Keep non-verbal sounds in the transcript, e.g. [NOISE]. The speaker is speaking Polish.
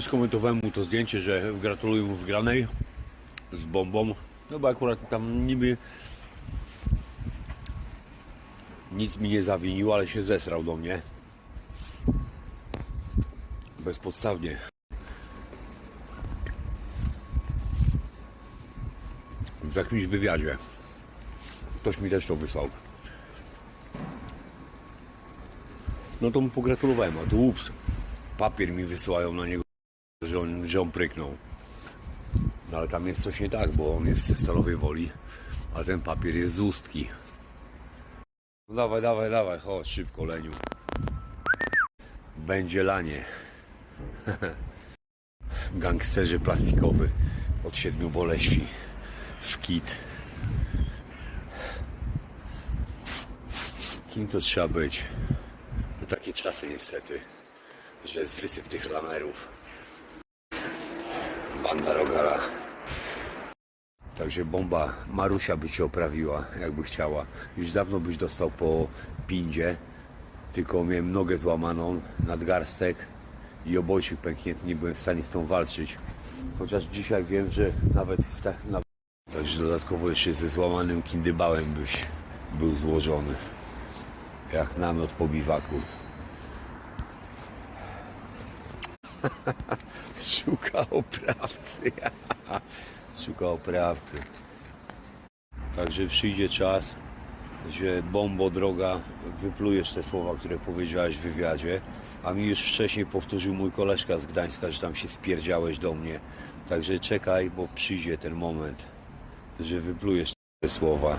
Skomentowałem mu to zdjęcie, że gratuluję mu wygranej z bombą. No bo akurat tam niby nic mi nie zawinił, ale się zesrał do mnie. Bezpodstawnie. W jakimś wywiadzie. Ktoś mi też to wysłał. No to mu pogratulowałem, a tu ups. Papier mi wysyłają na niego, że on, że on pryknął. No ale tam jest coś nie tak, bo on jest ze stalowej woli, a ten papier jest z ustki. No dawaj, dawaj, dawaj, chodź szybko, Leniu. Będzie lanie. [LAUGHS] Gangsterzy plastikowy od siedmiu boleści w kit. Kim to trzeba być? No takie czasy niestety, że jest wysyp tych lamerów. Banda Rogala. Także bomba Marusia by cię oprawiła, jakby chciała. Już dawno byś dostał po pindzie, tylko miałem nogę złamaną, nadgarstek i obojczyk pęknięty, nie byłem w stanie z tą walczyć. Chociaż dzisiaj wiem, że nawet w tak... Na... Także dodatkowo jeszcze ze złamanym kindybałem byś był złożony. Jak namiot po biwaku. [LAUGHS] Szuka oprawcy. [LAUGHS] Szuka oprawcy. Także przyjdzie czas, że bombo droga, wyplujesz te słowa, które powiedziałeś w wywiadzie, a mi już wcześniej powtórzył mój koleżka z Gdańska, że tam się spierdziałeś do mnie. Także czekaj, bo przyjdzie ten moment, że wyplujesz te słowa.